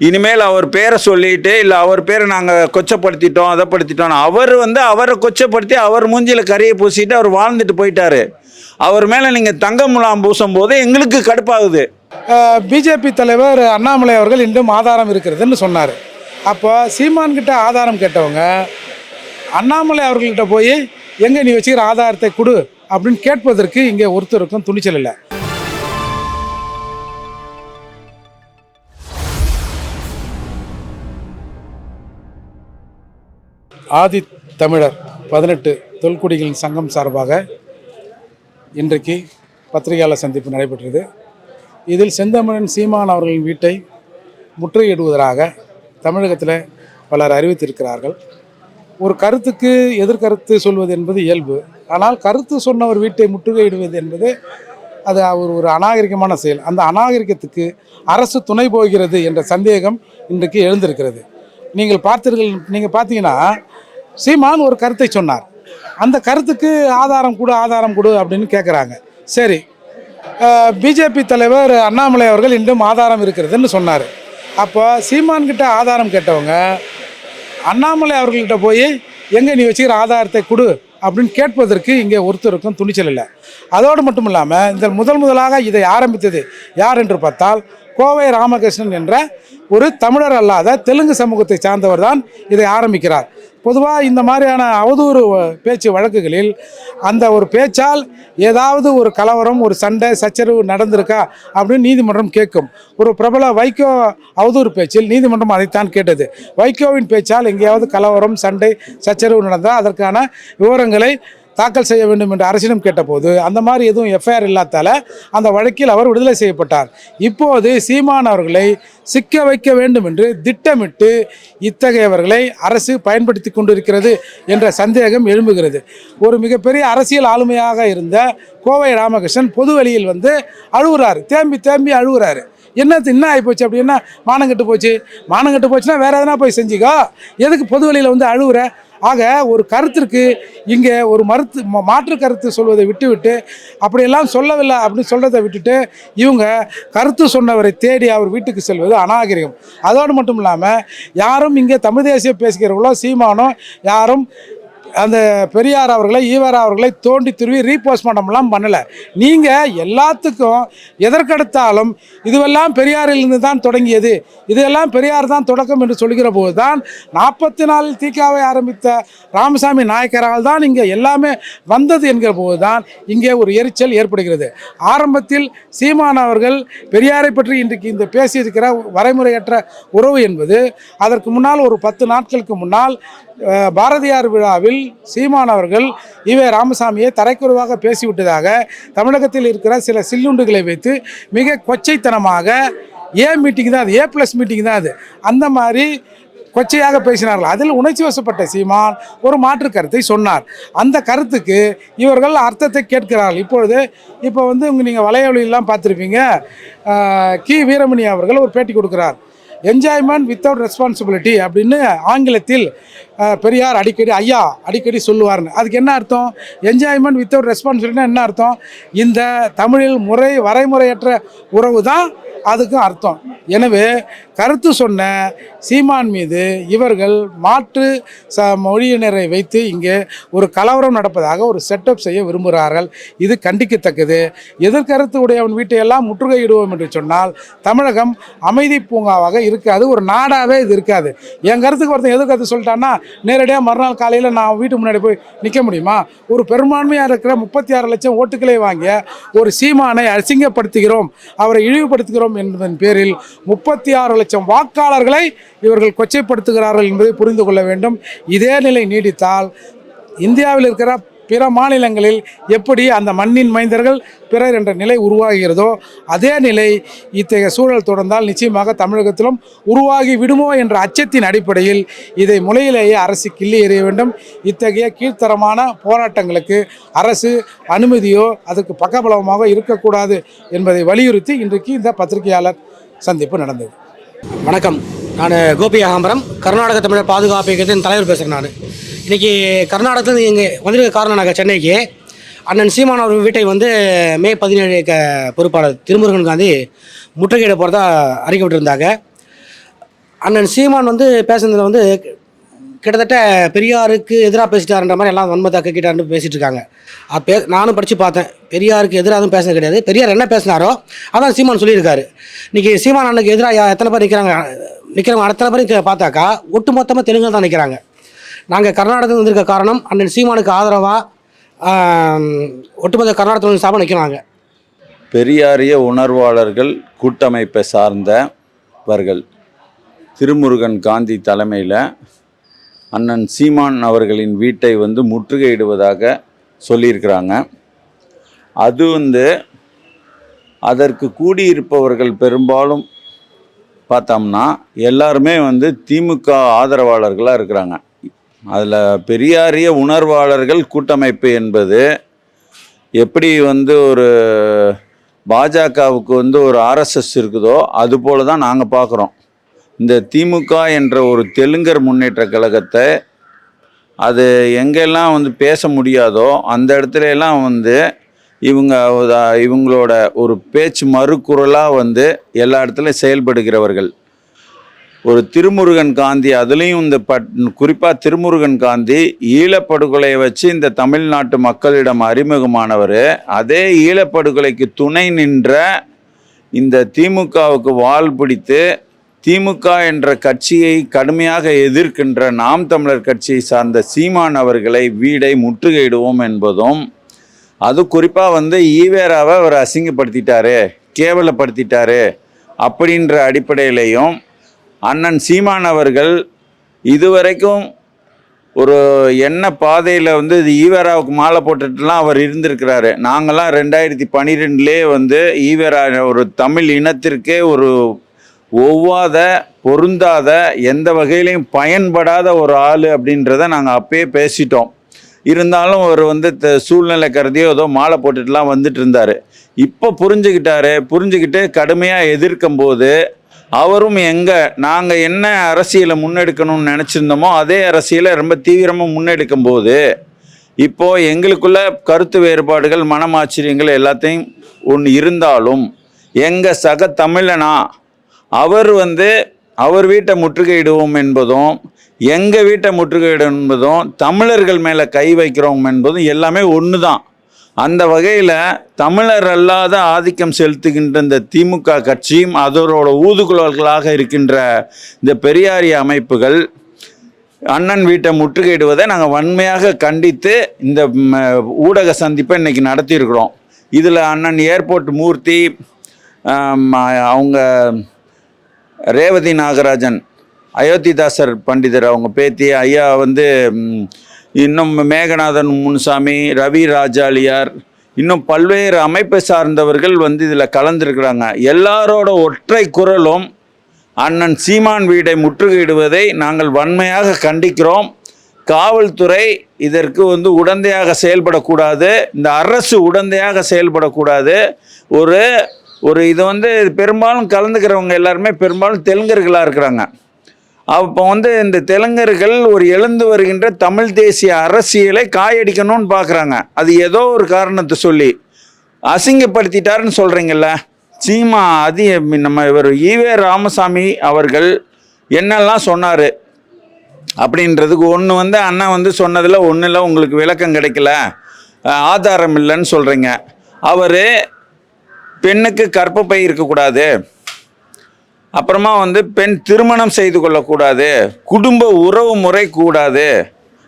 இனிமேல் அவர் பேரை சொல்லிட்டு இல்லை அவர் பேரை நாங்கள் கொச்சப்படுத்திட்டோம் அதை படுத்திட்டோம் அவர் வந்து அவரை கொச்சப்படுத்தி அவர் மூஞ்சியில் கறியை பூசிட்டு அவர் வாழ்ந்துட்டு போயிட்டாரு. அவர் மேலே நீங்கள் தங்க முலாம் பூசும் போது எங்களுக்கு கடுப்பாகுது. பிஜேபி தலைவர் அண்ணாமலை அவர்கள் இன்றும் ஆதாரம் இருக்கிறதுன்னு சொன்னார். அப்போ சீமான்கிட்ட ஆதாரம் கேட்டவங்க அண்ணாமலை அவர்கள்ட்ட போய் எங்கே நீ வச்சுக்கிற ஆதாரத்தை கொடு அப்படின்னு கேட்பதற்கு இங்கே ஒருத்தருக்கும் துணிச்சல் இல்லை. ஆதி தமிழர் பதினெட்டு தொல்குடிகளின் சங்கம் சார்பாக இன்றைக்கு பத்திரிகையாளர் சந்திப்பு நடைபெற்றது. இதில் செந்தமிழன் சீமான் அவர்களின் வீட்டை முற்றுகையிடுவதாக தமிழகத்தில் பலர் அறிவித்திருக்கிறார்கள். ஒரு கருத்துக்கு எதிர்கருத்து சொல்வது என்பது இயல்பு. ஆனால் கருத்து சொன்னவர் வீட்டை முற்றுகையிடுவது என்பது அது ஒரு ஒரு அநாகரிகமான செயல். அந்த அநாகரிகத்துக்கு அரசு துணை போகிறது என்ற சந்தேகம் இன்றைக்கு எழுந்திருக்கிறது. நீங்கள் பார்த்தீர்கள் நீங்கள் பார்த்தீங்கன்னா சீமான் ஒரு கருத்தை சொன்னார். அந்த கருத்துக்கு ஆதாரம் கொடு ஆதாரம் கொடு அப்படின்னு கேட்குறாங்க சரி. பிஜேபி தலைவர் அண்ணாமலை அவர்கள் இன்றும் ஆதாரம் இருக்கிறதுன்னு சொன்னார். அப்போ சீமான்கிட்ட ஆதாரம் கேட்டவங்க அண்ணாமலை அவர்கள்ட்ட போய் எங்கே நீ வச்சுக்கிற ஆதாரத்தை கொடு அப்படின்னு கேட்பதற்கு இங்கே ஒருத்தருக்கும் துணிச்சல் இல்லை. அதோடு மட்டும் இல்லாமல் இந்த முதல் முதலாக இதை ஆரம்பித்தது யார் என்று பார்த்தால் கோவை ராமகிருஷ்ணன் என்ற ஒரு தமிழர் அல்லாத தெலுங்கு சமூகத்தை சார்ந்தவர் தான் இதை ஆரம்பிக்கிறார். பொதுவாக இந்த மாதிரியான அவதூறு பேச்சு வழக்குகளில் அந்த ஒரு பேச்சால் ஏதாவது ஒரு கலவரம் ஒரு சண்டை சச்சரவு நடந்திருக்கா அப்படின்னு நீதிமன்றம் கேட்கும். ஒரு பிரபல வைகோ அவதூறு பேச்சில் நீதிமன்றம் அதைத்தான் கேட்டது. வைகோவின் பேச்சால் எங்கேயாவது கலவரம் சண்டை சச்சரவு நடந்தால் அதற்கான விவரங்களை தாக்கல் செய்ய வேண்டும் என்று அரசிடம் கேட்டபோது அந்த மாதிரி எதுவும் எஃப்ஐஆர் இல்லாதால அந்த வழக்கில் அவர் விடுதலை செய்யப்பட்டார். இப்போது சீமான் அவர்களை சிக்க வைக்க வேண்டும் என்று திட்டமிட்டு இத்தகையவர்களை அரசு பயன்படுத்தி கொண்டிருக்கிறது என்ற சந்தேகம் எழும்புகிறது. ஒரு மிகப்பெரிய அரசியல் ஆளுமையாக இருந்த கோவை ராமகிருஷ்ணன் பொது வெளியில் வந்து அழுகுறாரு. தேம்பி தேம்பி அழுகுறாரு. என்னது என்ன ஆகிப்போச்சு அப்படின்னா மானம் கெட்டு போச்சு. மானங்கட்டு போச்சுன்னா வேறு எதனா போய் செஞ்சுக்கோ. எதுக்கு பொது வெளியில் வந்து அழுகுற? ஆக ஒரு கருத்திற்கு இங்கே ஒரு மறுத்து மாற்று கருத்து சொல்வதை விட்டுவிட்டு அப்படியெல்லாம் சொல்லவில்லை அப்படின்னு சொல்கிறத விட்டுட்டு இவங்க கருத்து சொன்னவரை தேடி அவர் வீட்டுக்கு செல்வது அநாகரிகம். அதோடு மட்டும் இல்லாமல் யாரும் இங்கே தமிழ் தேசியம் பேசுகிறவங்களோ சீமானோ யாரும் அந்த பெரியார் அவர்களை ஈவர் அவர்களை தோண்டி துருவி ரீபோஸ்ட்மார்ட்டம்லாம் பண்ணலை. நீங்கள் எல்லாத்துக்கும் எதற்கெடுத்தாலும் இதுவெல்லாம் பெரியாரிலிருந்து தான் தொடங்கியது. இதெல்லாம் பெரியார் தான் தொடக்கம் என்று சொல்கிற போது தான் நாற்பத்தி நாலில் தீக்காவை ஆரம்பித்த ராமசாமி நாயக்கரால் தான் இங்கே எல்லாமே வந்தது என்கிற போது தான் இங்கே ஒரு எரிச்சல் ஏற்படுகிறது. ஆரம்பத்தில் சீமான் அவர்கள் பெரியாரை பற்றி இன்றைக்கு இந்த பேசியிருக்கிற வரைமுறையற்ற உறவு என்பது அதற்கு முன்னால் ஒரு பத்து நாட்களுக்கு முன்னால் பாரதியார் விழாவில் சீமான் அவர்கள் ஈவே ராமசாமியை தரைக்குறைவாக பேசிவிட்டதாக தமிழகத்தில் இருக்கிற சில சில்லுண்டுகளை வைத்து மிக கொச்சைத்தனமாக ஏ மீட்டிங் தான் அது ஏ ப்ளஸ் மீட்டிங் தான் அது. அந்த மாதிரி கொச்சையாக பேசினார்கள். அதில் உணர்ச்சி வசப்பட்ட சீமான் ஒரு மாற்று கருத்தை சொன்னார். அந்த கருத்துக்கு இவர்கள் அர்த்தத்தை கேட்கிறார்கள். இப்பொழுது இப்போ வந்து நீங்கள் வலையொலியெல்லாம் பார்த்துருப்பீங்க. கி. வீரமணி அவர்கள் ஒரு பேட்டி கொடுக்கிறார். என்ஜாய்மெண்ட் வித்தவுட் ரெஸ்பான்சிபிலிட்டி அப்படின்னு ஆங்கிலத்தில் பெரியார் அடிக்கடி ஐயா அடிக்கடி சொல்லுவார்னு அதுக்கு என்ன அர்த்தம்? என்ஜாய்மெண்ட் வித்தவுட் ரெஸ்பான்சிபிலிட்டினா என்ன அர்த்தம்? இந்த தமிழில் முறை வரைமுறையற்ற உறவு தான் அதுக்கும் அர்த்தம். எனவே கருத்து சொன்ன சீமான் மீது இவர்கள் மாற்று ச மொழியினரை வைத்து இங்கே ஒரு கலவரம் நடப்பதாக ஒரு செட்டப் செய்ய விரும்புகிறார்கள். இது கண்டிக்கத்தக்கது. எதிர்கருத்து உடையவன் வீட்டையெல்லாம் முற்றுகையிடுவோம் என்று சொன்னால் தமிழகம் அமைதி பூங்காவாக இருக்காது. ஒரு நாடாகவே இது இருக்காது. என் கருத்துக்கு ஒருத்தன் எதிர்கருத்து சொல்லிட்டான்னா நேரடியாக மறுநாள் காலையில் நான் வீட்டு முன்னாடி போய் நிற்க முடியுமா? ஒரு பெரும்பான்மையாக இருக்கிற முப்பத்தி ஆறு லட்சம் ஓட்டுகளை வாங்கிய ஒரு சீமானை அசிங்கப்படுத்துகிறோம். அவரை இழிவுபடுத்துகிறோம் என்பதன் பேரில் முப்பத்தி ஆறு லட்சம் வாக்காளர்களை இவர்கள் கொச்சைப்படுத்துகிறார்கள் என்பதை புரிந்து கொள்ள வேண்டும். இதே நிலை நீடித்தால் இந்தியாவில் இருக்கிற பிற மாநிலங்களில் எப்படி அந்த மண்ணின் மைந்தர்கள் பிறர் என்ற நிலை உருவாகிறதோ அதே நிலை இத்தகைய சூழல் தொடர்ந்தால் நிச்சயமாக தமிழகத்திலும் உருவாகி விடுமோ என்ற அச்சத்தின் அடிப்படையில் இதை முளையிலேயே அரசு கிள்ளி எறிய வேண்டும். இத்தகைய கீழ்த்தரமான போராட்டங்களுக்கு அரசு அனுமதியோ அதுக்கு பக்கபலமாக இருக்கக்கூடாது என்பதை வலியுறுத்தி இன்றைக்கு இந்த பத்திரிகையாளர் சந்திப்பு நடந்தது. வணக்கம். நான் கோபி அகாம்பரம் கர்நாடக தமிழர் பாதுகாப்பு இயக்கத்தின் தலைவர் பேசுகிறேன் நான். இன்றைக்கி கர்நாடகத்துலேருந்து இங்கே வந்திருக்க காரணம் நாங்கள் சென்னைக்கு அண்ணன் சீமான் அவர் வீட்டை வந்து மே பதினேழு க பொறுப்பாளர் திருமுருகன் காந்தி முற்றுகையிட போகிறதா அறிக்கை விட்டுருந்தாங்க அண்ணன் சீமான் வந்து பேசுனதில் வந்து கிட்டத்தட்ட பெரியாருக்கு எதிராக பேசிட்டாருன்ற மாதிரி எல்லாம் வன்மத்தை கக்கிட்டாருன்னு பேசிட்டு இருக்காங்க அப்போ பே நானும் படித்து பார்த்தேன். பெரியாருக்கு எதிராக எதுவும் பேசுனது கிடையாது. பெரியார் என்ன பேசினாரோ அதான் சீமான் சொல்லியிருக்காரு. இன்றைக்கி சீமான் அண்ணனுக்கு எதிராக எத்தனை பேர் நிற்கிறாங்க நிற்கிறவங்க அத்தனை பேரும் பார்த்தாக்கா பார்த்தாக்கா ஒட்டுமொத்தமாக தெலுங்கு தான் நிற்கிறாங்க நாங்கள் கர்நாடகத்தில் வந்திருக்க காரணம் அண்ணன் சீமானுக்கு ஆதரவாக ஒட்டுமொத்த கர்நாடகத்தில் சார்பாக நிற்கிறாங்க பெரியாரிய உணர்வாளர்கள் கூட்டமைப்பை சார்ந்தவர்கள் திருமுருகன் காந்தி தலைமையில் அண்ணன் சீமான் அவர்களின் வீட்டை வந்து முற்றுகையிடுவதாக சொல்லியிருக்கிறாங்க. அது வந்து அதற்கு கூடியிருப்பவர்கள் பெரும்பாலும் பார்த்தோம்னா எல்லாருமே வந்து திமுக ஆதரவாளர்களாக இருக்கிறாங்க. அதில் பெரியாரிய உணர்வாளர்கள் கூட்டமைப்பு என்பது எப்படி வந்து ஒரு பாஜகவுக்கு வந்து ஒரு ஆர்எஸ்எஸ் இருக்குதோ அது போல தான் நாங்கள் பார்க்குறோம். இந்த திமுக என்ற ஒரு தெலுங்கர் முன்னேற்ற கழகத்தை அது எங்கெல்லாம் வந்து பேச முடியாதோ அந்த இடத்துல எல்லாம் வந்து இவங்க இவங்களோட ஒரு பேச்சு மறுக்குறலாக வந்து எல்லா இடத்துலையும் செயல்படுகிறவர்கள். ஒரு திருமுருகன் காந்தி அதுலேயும் இந்த பட் குறிப்பாக திருமுருகன் காந்தி ஈழப்படுகொலையை வச்சு இந்த தமிழ்நாட்டு மக்களிடம் அறிமுகமானவர். அதே ஈழப்படுகொலைக்கு துணை நின்ற இந்த திமுகவுக்கு வால் பிடித்து திமுக என்ற கட்சியை கடுமையாக எதிர்க்கின்ற நாம் தமிழர் கட்சியை சார்ந்த சீமான் அவர்களை வீடை முற்றுகையிடுவோம் என்பதும் அது குறிப்பாக வந்து ஈவேராவை அவர் அசிங்கப்படுத்திட்டாரு கேவலப்படுத்திட்டாரு அப்படின்ற அடிப்படையிலையும் அண்ணன் சீமான் அவர்கள் இதுவரைக்கும் ஒரு என்ன பாதையில் வந்து இது ஈவேராவுக்கு மாலை போட்டுட்டுலாம் அவர் இருந்திருக்கிறாரு. நாங்களாம் ரெண்டாயிரத்தி பன்னிரெண்டுலேயே வந்து ஈவேரா ஒரு தமிழ் இனத்திற்கே ஒரு ஒவ்வாத பொருந்தாத எந்த வகையிலையும் பயன்படாத ஒரு ஆள் அப்படின்றத நாங்கள் அப்பயே பேசிட்டோம். இருந்தாலும் அவர் வந்து த- சூழ்நிலை கருதியோ ஏதோ மாலை போட்டுட்டுலாம் வந்துட்டு இருந்தார் இப்போ புரிஞ்சுக்கிட்டாரு புரிஞ்சுக்கிட்டு கடுமையாக எதிர்க்கும் போது அவரும் எங்கே நாங்கள் என்ன அரசியலை முன்னெடுக்கணும்னு நினச்சிருந்தோமோ அதே அரசியலை ரொம்ப தீவிரமாக முன்னெடுக்கும் போது இப்போது எங்களுக்குள்ள கருத்து வேறுபாடுகள் மனமாச்சரியங்கள் எல்லாத்தையும் ஒன்று இருந்தாலும் எங்கள் சக தமிழனா அவர் வந்து அவர் வீட்டை முற்றுகையிடுவோம் என்பதும் எங்கள் வீட்டை முற்றுகையிடும் என்பதும் தமிழர்கள் மேலே கை வைக்கிறோம் என்பதும் எல்லாமே ஒன்று தான் அந்த வகையில் தமிழர் அல்லாத ஆதிக்கம் செலுத்துகின்ற இந்த திமுக கட்சியும் அதோட ஊதுகுழல்களாக இருக்கின்ற இந்த பெரியாரிய அமைப்புகள் அண்ணன் வீட்டை முற்றுகையிடுவதை நாங்கள் வன்மையாக கண்டித்து இந்த ஊடக சந்திப்பை இன்றைக்கி நடத்தியிருக்கிறோம். இதில் அண்ணன் ஏர்போர்ட் மூர்த்தி அவங்க ரேவதி நாகராஜன் அயோத்திதாசர் பண்டிதர் அவங்க பேத்தி ஐயா வந்து இன்னும் மேகநாதன் முன்சாமி ரவி ராஜாலியார் இன்னும் பல்வேறு அமைப்பை சார்ந்தவர்கள் வந்து இதில் கலந்துருக்கிறாங்க. எல்லாரோட ஒற்றை குரலும் அண்ணன் சீமான் வீடை முற்றுகையிடுவதை நாங்கள் வன்மையாக கண்டிக்கிறோம். காவல்துறை இதற்கு வந்து உடந்தையாக செயல்படக்கூடாது. இந்த அரசு உடந்தையாக செயல்படக்கூடாது. ஒரு ஒரு இது வந்து பெரும்பாலும் கலந்துக்கிறவங்க எல்லாருமே பெரும்பாலும் தெலுங்கர்களாக இருக்கிறாங்க. அப்போ வந்து இந்த தெலுங்கர்கள் ஒரு எழுந்து வருகின்ற தமிழ் தேசிய அரசியலை காயடிக்கணும்னு பார்க்குறாங்க அது ஏதோ ஒரு காரணத்தை சொல்லி. அசிங்கப்படுத்திட்டாருன்னு சொல்கிறீங்கல்ல சீமா அது நம்ம இவர் ஈவே ராமசாமி அவர்கள் என்னெல்லாம் சொன்னார்? அப்படின்றதுக்கு ஒன்று வந்து அண்ணா வந்து சொன்னதில் ஒன்றில் உங்களுக்கு விளக்கம் கிடைக்கல. ஆதாரம் இல்லைன்னு சொல்கிறீங்க அவர் பெண்ணுக்கு கற்பப்பை இருக்கக்கூடாது. அப்புறமா வந்து பெண் திருமணம் செய்து கொள்ளக்கூடாது. குடும்ப உறவு முறை கூடாது.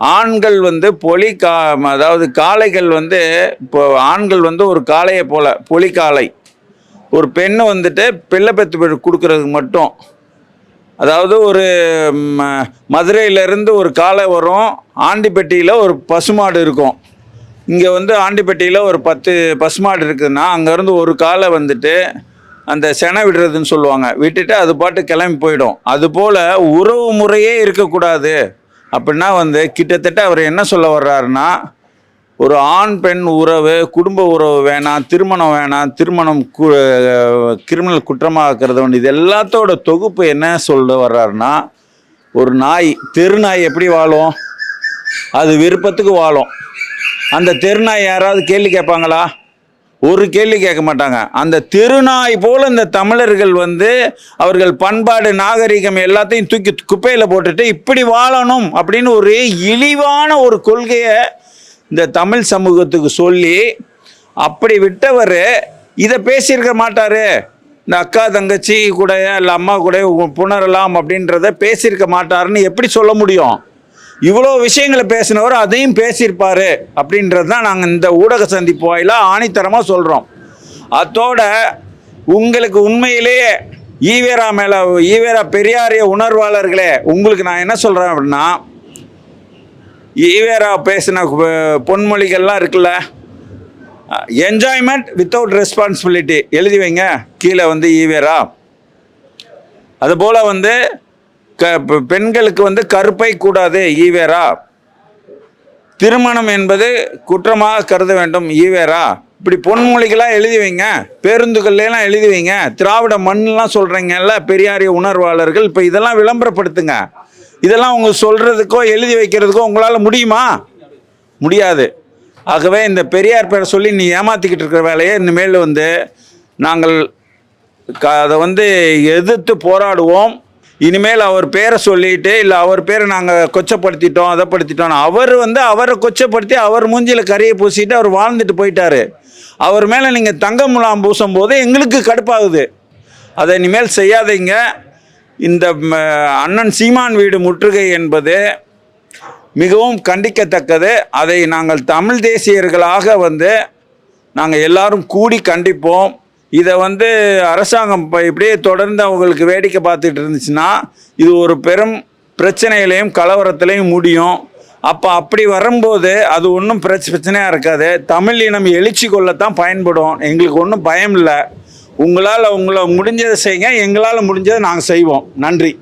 ஆண்கள் வந்து பொலி கா அதாவது காளைகள் வந்து இப்போ ஆண்கள் வந்து ஒரு காளையை போல பொலி காளை. ஒரு பெண்ணை வந்துட்டு பிள்ளை பெற்று கொடுக்கறதுக்கு மட்டும். அதாவது ஒரு ம, மதுரையிலேருந்து ஒரு காளை வரும். ஆண்டிப்பட்டியில் ஒரு பசுமாடு இருக்கும். இங்கே வந்து ஆண்டிப்பட்டியில் ஒரு பத்து பசுமாடு இருக்குதுன்னா அங்கேருந்து ஒரு காலை வந்துட்டு அந்த செனை விடுறதுன்னு சொல்லுவாங்க. விட்டுட்டு அது பாட்டு கிளம்பி போயிடும். அதுபோல் உறவு முறையே இருக்கக்கூடாது. அப்படின்னா வந்து கிட்டத்தட்ட அவர் என்ன சொல்ல வர்றாருன்னா ஒரு ஆண் பெண் உறவு குடும்ப உறவு வேணாம் திருமணம் வேணாம் திருமணம் கு கிரிமினல் குற்றமாக்குறது ஒன்று இது எல்லாத்தோட தொகுப்பு என்ன சொல்ல வர்றாருன்னா ஒரு நாய் தெரு நாய் எப்படி வாழும்? அது விருப்பத்துக்கு வாழும். அந்த தெருநாய் யாராவது கேள்வி கேட்பாங்களா? ஒரு கேள்வி கேட்க மாட்டாங்க. அந்த திருநாய் போல இந்த தமிழர்கள் வந்து அவர்கள் பண்பாடு நாகரிகம் எல்லாத்தையும் தூக்கி குப்பையில் போட்டுட்டு இப்படி வாழணும் அப்படின்னு ஒரு இழிவான ஒரு கொள்கையை இந்த தமிழ் சமூகத்துக்கு சொல்லி அப்படி விட்டவர் இதை பேசியிருக்க மாட்டார். இந்த அக்கா தங்கச்சி கூட இல்லை அம்மா கூட புணரலாம் அப்படின்றத பேசியிருக்க மாட்டாருன்னு எப்படி சொல்ல முடியும்? இவ்வளோ விஷயங்களை பேசினவர் அதையும் பேசியிருப்பாரு அப்படின்றது தான் நாங்கள் இந்த ஊடக சந்திப்பு வாயிலாக ஆணித்தரமாக சொல்கிறோம் அதோட உங்களுக்கு உண்மையிலேயே ஈவேரா மேலே ஈவேரா பெரியாரிய உணர்வாளர்களே உங்களுக்கு நான் என்ன சொல்கிறேன் அப்படின்னா ஈவேரா பேசின பொன்மொழிகள்லாம் இருக்குல்ல என்ஜாய்மெண்ட் வித்தவுட் ரெஸ்பான்சிபிலிட்டி எழுதி வைங்க. கீழே வந்து ஈவேரா. அதுபோல் வந்து க பெண்களுக்கு வந்து கருப்பை கூடாது ஈவேரா. திருமணம் என்பது குற்றமாக கருத வேண்டும் ஈவேரா. இப்படி பொன்மொழிகளாக எழுதி வைங்க பேருந்துகள்லாம் எழுதி வைங்க திராவிட மண்ணெலாம் சொல்கிறீங்கல்ல பெரியாரிய உணர்வாளர்கள் இப்போ இதெல்லாம் விளம்பரப்படுத்துங்க. இதெல்லாம் உங்க சொல்கிறதுக்கோ எழுதி வைக்கிறதுக்கோ உங்களால் முடியுமா? முடியாது. ஆகவே இந்த பெரியார் பேரை சொல்லி நீ ஏமாற்றிக்கிட்டு இருக்கிற வேலையை இனிமேல் வந்து நாங்கள் க அதை வந்து எதிர்த்து போராடுவோம். இனிமேல் அவர் பேரை சொல்லிட்டு இல்லை அவர் பேரை நாங்கள் கொச்சப்படுத்திட்டோம் அதை படுத்திட்டோம் அவர் வந்து அவரை கொச்சப்படுத்தி அவர் மூஞ்சியில் கறியை பூசிட்டு அவர் வாழ்ந்துட்டு போயிட்டார். அவர் மேலே நீங்கள் தங்க முலாம் பூசும் போது எங்களுக்கு கடுப்பாகுது. அதை இனிமேல் செய்யாதீங்க. இந்த ம, அண்ணன் சீமான் வீடு முற்றுகை என்பது மிகவும் கண்டிக்கத்தக்கது. அதை நாங்கள் தமிழ் தேசியர்களாக வந்து நாங்கள் எல்லாரும் கூடி கண்டிப்போம். இதை வந்து அரசாங்கம் இப்போ இப்படியே தொடர்ந்து அவங்களுக்கு வேடிக்கை பார்த்துட்டு இருந்துச்சுன்னா இது ஒரு பெரும் பிரச்சனையிலையும் கலவரத்திலையும் முடியும். அப்போ அப்படி வரும்போது அது ஒன்றும் பிரச்ச பிரச்சனையாக இருக்காது. தமிழ் இனம் எழுச்சி கொள்ளத்தான் பயன்படும். எங்களுக்கு ஒன்றும் பயம் இல்லை. உங்களால் உங்களை முடிஞ்சதை செய்யுங்க. எங்களால் முடிஞ்சதை நாங்கள் செய்வோம். நன்றி.